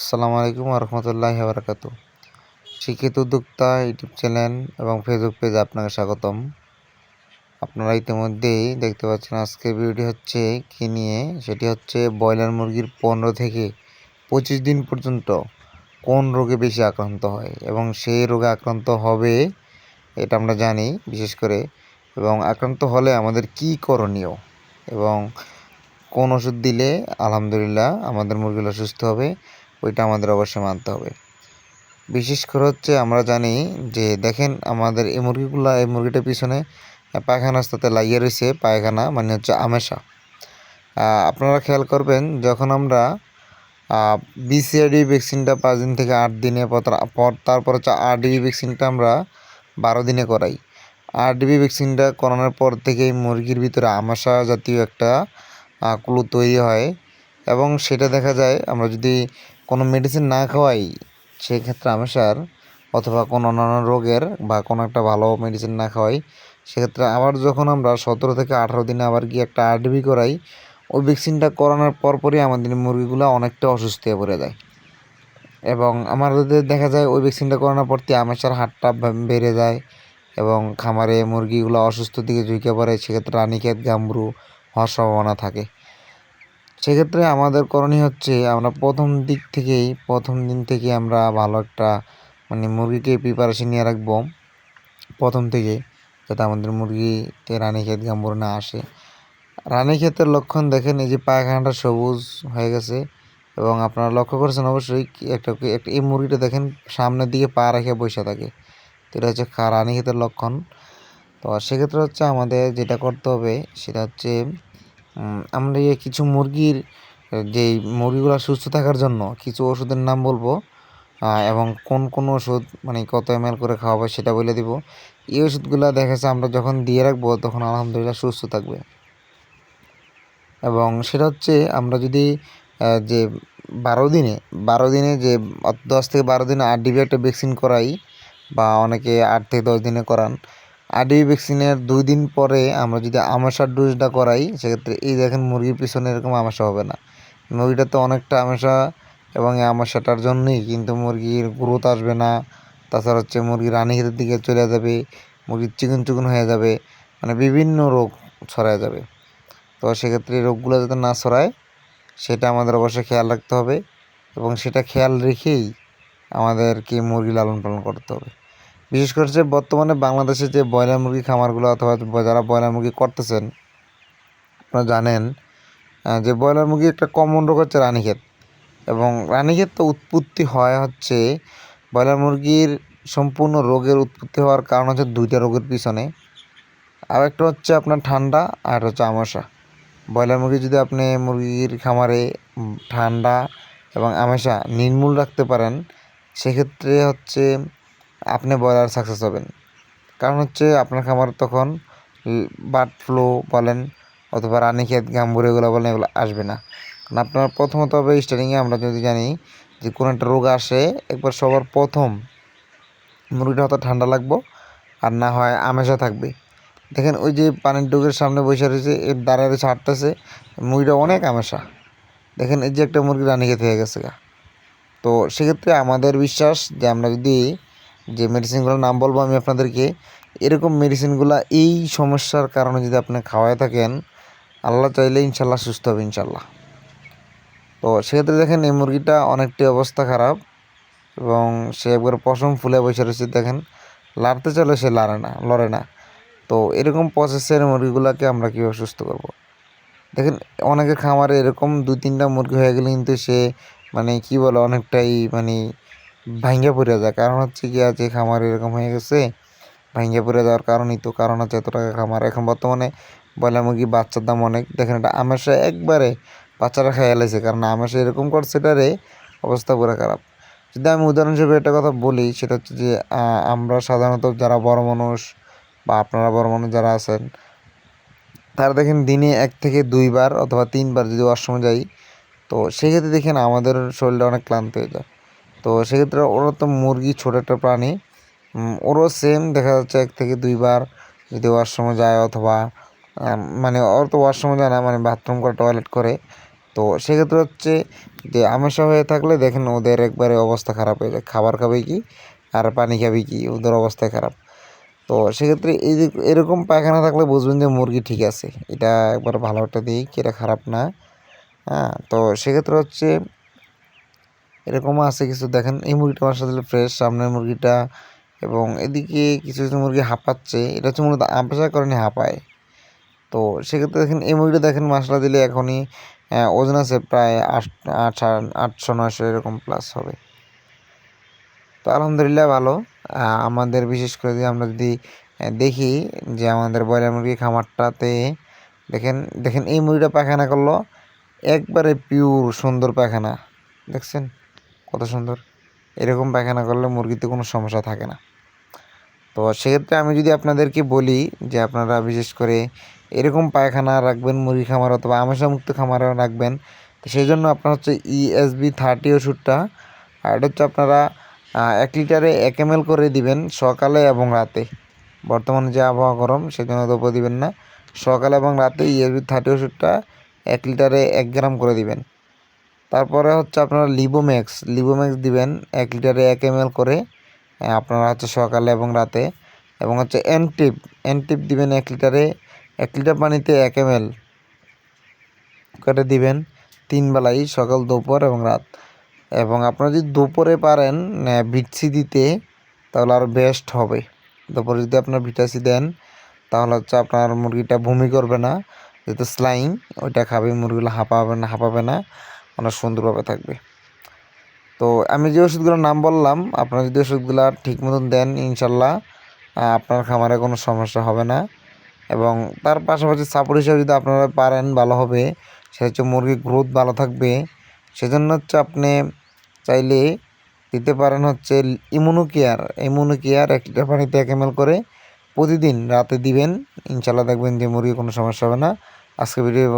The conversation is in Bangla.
আসসালামু আলাইকুম রহমতুল্লাহ বারকাতু শিক্ষিত উদ্যোক্তা, ইউটিউব চ্যানেল এবং ফেসবুক পেজে আপনাকে স্বাগতম। আপনারা ইতিমধ্যেই দেখতে পাচ্ছেন আজকের ভিডিওটি হচ্ছে কি নিয়ে? সেটি হচ্ছে ব্রয়লার মুরগির পনেরো থেকে পঁচিশ দিন পর্যন্ত কোন রোগে বেশি আক্রান্ত হয় এবং সেই রোগে আক্রান্ত হবে এটা আমরা জানি বিশেষ করে এবং আক্রান্ত হলে আমাদের কি করণীয় এবং কোন ওষুধ দিলে আলহামদুলিল্লাহ আমাদের মুরগিগুলো সুস্থ হবে ওইটা আমাদের অবশ্যই মানতে হবে। বিশেষ করে হচ্ছে আমরা জানি যে, দেখেন আমাদের এই মুরগিগুলা, এই মুরগিটার পিছনে পায়খানার সাথে লাগিয়ে রয়েছে, পায়খানা মানে হচ্ছে আমেশা। আপনারা খেয়াল করবেন, যখন আমরা বিসিআরডি ভ্যাকসিনটা পাঁচ দিন থেকে আট দিনে পর তারপর হচ্ছে আরডিবি ভ্যাকসিনটা আমরা বারো দিনে করাই। আরডিবি ভ্যাকসিনটা করানোর পর থেকেই মুরগির ভিতরে আমাশা জাতীয় একটা ক্লু তৈরি হয় এবং সেটা দেখা যায়, আমরা যদি কোনো মেডিসিন না খাওয়াই, সেক্ষেত্রে আমাশার অথবা কোনো অন্যান্য রোগের বা কোনো একটা ভালো মেডিসিন না খাওয়াই, সেক্ষেত্রে আবার যখন আমরা সতেরো থেকে আঠারো দিনে আবার গিয়ে একটা আরডিবি করাই, ওই ভ্যাকসিনটা করানোর পরপরই আমাদের মুরগিগুলো অনেকটা অসুস্থ হয়ে পড়ে যায়। এবং আমাদের দেখা যায় ওই ভ্যাকসিনটা করানোর পর আমাশার হাটটা বেড়ে যায় এবং খামারে মুরগিগুলো অসুস্থ দিকে ঝুঁকে পড়ে, সেক্ষেত্রে রানীক্ষেত গাম্বরু হওয়ার সম্ভাবনা থাকে। সেক্ষেত্রে আমাদের করণীয় হচ্ছে আমরা প্রথম দিক থেকেই, প্রথম দিন থেকে আমরা ভালো একটা মানে মুরগিকে প্রিপারেশন নিয়ে রাখব। প্রথম থেকে, যাতে আমাদের মুরগিতে রানী রানীক্ষেত গাম্বুর না আসে। রানী রানীক্ষেতের লক্ষণ দেখেন, এই যে পায়খানাটা সবুজ হয়ে গেছে এবং আপনারা লক্ষ্য করেছেন অবশ্যই একটা একটা, এই মুরগিটা দেখেন সামনের দিকে পা রেখে বসে থাকে। তো এটা হচ্ছে রানী রানীক্ষেতের লক্ষণ। তো সেক্ষেত্রে হচ্ছে আমাদের যেটা করতে হবে, সেটা হচ্ছে আমরা কিছু মুরগির, যেই মুরগিগুলো সুস্থ থাকার জন্য কিছু ওষুধের নাম বলব এবং কোন কোন ওষুধ মানে কত এম করে খাওয়াবো সেটা বলে দিব। এই ওষুধগুলো দেখা যাচ্ছে আমরা যখন দিয়ে রাখব তখন আলহামদুলিল্লাহ সুস্থ থাকবে। এবং সেটা হচ্ছে আমরা যদি যে বারো দিনে বারো দিনে যে দশ থেকে বারো দিনে আট ডিবি একটা ভ্যাকসিন করাই, বা অনেকে আট থেকে দশ দিনে করান আরডিবি ভ্যাকসিনের দুই দিন পরে আমরা যদি আমাশার ডোজটা করাই, সেক্ষেত্রে এই দেখেন মুরগির পিছনে এরকম আমাশা হবে না। মুরগিটা তো অনেকটা আমাশা এবং এই আমাশাটার জন্যই কিন্তু মুরগির গ্রোথ আসবে না। তাছাড়া হচ্ছে মুরগি রানীক্ষেতের দিকে চলে যাবে, মুরগির চিকন চিকন হয়ে যাবে মানে বিভিন্ন রোগ ছড়ায় যাবে। তো সেক্ষেত্রে রোগগুলো যাতে না ছড়ায়, সেটা আমাদের অবশ্যই খেয়াল রাখতে হবে এবং সেটা খেয়াল রেখেই আমাদেরকে মুরগি লালন পালন করতে হবে। বিশেষ করে যে বর্তমানে বাংলাদেশে যে ব্রয়লার মুরগি খামারগুলো অথবা যারা ব্রয়লার মুরগি করতেছেন, আপনারা জানেন যে ব্রয়লার মুরগি একটা কমন রোগ হচ্ছে রানীক্ষেত। এবং রানীক্ষেত তো উৎপত্তি হয় হচ্ছে ব্রয়লার মুরগির সম্পূর্ণ রোগের উৎপত্তি হওয়ার কারণ হচ্ছে দুইটা রোগের পিছনে। আর একটা হচ্ছে আপনার ঠান্ডা, আর হচ্ছে আমাশা। ব্রয়লার মুরগি যদি আপনি মুরগির খামারে ঠান্ডা এবং আমাশা নির্মূল রাখতে পারেন, সেক্ষেত্রে হচ্ছে আপনি ব্রয়লার সাকসেস হবেন। কারণ হচ্ছে আপনার খামার তখন বার্ড ফ্লু বলেন অথবা রানীক্ষেত গাম্বুর এগুলো বলেন, এগুলো আসবে না। কারণ আপনার প্রথমত হবে স্টার্টিংয়ে আমরা যদি জানি যে কোনো একটা রোগ আসে, একবার সবার প্রথম মুরগিটা হয়তো ঠান্ডা লাগবো আর না হয় আমেশা থাকবে। দেখেন ওই যে পানির ডুগের সামনে বসে রয়েছে, এর দাঁড়ায় রয়েছে হাঁটতেছে মুরগিটা অনেক আমেশা। দেখেন এই যে একটা মুরগি রানীক্ষেত হয়ে গেছে গা। তো সেক্ষেত্রে আমাদের বিশ্বাস যে আমরা যদি যে মেডিসিনগুলোর নাম বলব আমি আপনাদেরকে, এরকম মেডিসিনগুলো এই সমস্যার কারণে যদি আপনি খাওয়ায় থাকেন, আল্লাহ চাইলে ইনশাল্লাহ সুস্থ হবে ইনশাল্লাহ তো সেক্ষেত্রে দেখেন এই মুরগিটা অনেকটাই অবস্থা খারাপ এবং সে একবার পশম ফুলে বসে রয়েছে, দেখেন লাড়তে চলে সে লাড়ে না, লড়ে না তো এরকম প্রসেসের মুরগিগুলোকে আমরা কীভাবে সুস্থ করব। দেখেন অনেকের খামারে এরকম দু তিনটা মুরগি হয়ে গেলে কিন্তু সে মানে কি বলে, অনেকটাই মানে ভাঙ্গে পড়ে যায়। কারণ হচ্ছে কি আছে খামার এরকম হয়ে গেছে, ভাঙ্গে পড়ে যাওয়ার কারণই তো। কারণ হচ্ছে এত টাকা খামার। এখন বর্তমানে ব্রয়লার মুরগি বাচ্চার দাম অনেক। দেখেন এটা আমেশা একবারে বাচ্চারা খেয়ে এলাইছে কারণ আমেশা এরকম করছে, এটারে অবস্থা পুরো খারাপ। যদি আমি উদাহরণ হিসেবে একটা কথা বলি, সেটা হচ্ছে যে আমরা সাধারণত যারা বড় মানুষ বা আপনারা বড় মানুষ যারা আছেন, তারা দেখেন দিনে এক থেকে দুইবার অথবা তিনবার যদি ওয়াশরুমে যাই, তো সেক্ষেত্রে দেখেন আমাদের শরীরটা অনেক ক্লান্ত হয়ে যায়। তো সেক্ষেত্রে ওরা তো মুরগি, ছোটো একটা প্রাণী। ওরও সেম দেখা যাচ্ছে এক থেকে দুইবার যদি ওয়াশরুমে যায় অথবা মানে ওর তো ওয়াশরুমে যায় না মানে বাথরুম করে টয়লেট করে। তো সেক্ষেত্রে হচ্ছে যে আমাশা হয়ে থাকলে দেখেন ওদের একবারে অবস্থা খারাপ হয়ে যায়। খাবার খাবে কি? আর পানি খাবে কি? ওদের অবস্থায় খারাপ। তো সেক্ষেত্রে এই যে এরকম পায়খানা থাকলে বুঝবেন যে মুরগি ঠিক আছে। এটা একবার ভালো একটা দিক, এটা খারাপ না। হ্যাঁ তো সেক্ষেত্রে হচ্ছে এরকমও আছে কিছু। দেখেন, এই মুরগিটা সাথে ফ্রেশ সামনের মুরগিটা এবং এদিকে কিছু কিছু মুরগি হাঁপাচ্ছে। এটা হচ্ছে মূলত আম্পেশার কারণে হাঁপায়। তো সেক্ষেত্রে দেখেন, এই মুরগিটা দেখেন মশলা দিলে এখনই ওজন আছে প্রায় আট আট আটশো, নয়শো এরকম প্লাস হবে। তো আলহামদুলিল্লাহ ভালো। আমাদের বিশেষ করে যদি আমরা যদি দেখি যে আমাদের ব্রয়লার মুরগি খামারটাতে, দেখেন দেখেন এই মুরগিটা পায়খানা করল। একবারে পিওর সুন্দর পায়খানা। দেখছেন? কত সুন্দর। এরকম পায়খানা করলে মুরগিতে কোনো সমস্যা থাকে না। তো সেক্ষেত্রে আমি যদি আপনাদেরকে বলি যে আপনারা বিশেষ করে এরকম পায়খানা রাখবেন, মুরগি খামার অথবা আমাশামুক্ত খামারও রাখবেন, তো সেই জন্য আপনার হচ্ছে ইএসবি থার্টি ওষুধটা আর এটা হচ্ছে আপনারা এক লিটারে এক এম করে দিবেন সকালে এবং রাতে। বর্তমানে যে আবহাওয়া গরম, সেজন্য দ্রব্য দিবেন না। সকালে এবং রাতে ইএসবি থার্টি ওষুধটা এক লিটারে এক গ্রাম করে দিবেন। তারপরে হচ্ছে আপনারা লিবোম্যাক্স লিবোম্যাক্স দিবেন এক লিটারে এক এম করে আপনারা হচ্ছে সকালে এবং রাতে। এবং হচ্ছে এনটিপ এনটিপ দিবেন এক লিটারে, এক লিটার পানিতে এক এম করে দিবেন তিন বেলাই, সকাল, দুপুর এবং রাত। এবং আপনারা যদি দুপুরে পারেন ভিটসি দিতে, তাহলে আরও বেস্ট হবে। দুপুরে যদি আপনার ভিটাসি দেন, তাহলে হচ্ছে আপনার মুরগিটা বমি করবে না, যেহেতু স্লাইং ওইটা খাবে, মুরগিগুলো হাঁপাবে না হাঁপাবে না। অনেক সুন্দরভাবে থাকবে। তো আমি যে ওষুধগুলোর নাম বললাম, আপনারা যদি ওষুধগুলো ঠিক মতন দেন, ইনশাল্লাহ আপনার খামারে কোনো সমস্যা হবে না। এবং তার পাশাপাশি সাপোর্ট হিসাবে যদি আপনারা পারেন, ভালো হবে। সেটা হচ্ছে মুরগির গ্রোথ ভালো থাকবে। সেজন্য হচ্ছে আপনি চাইলে দিতে পারেন হচ্ছে ইমুনো কেয়ার ইমুনো কেয়ার এক লিটার পানিতে এক এম করে প্রতিদিন রাতে দিবেন। ইনশাল্লাহ দেখবেন যে মুরগির কোনো সমস্যা হবে না। আজকে ভিডিও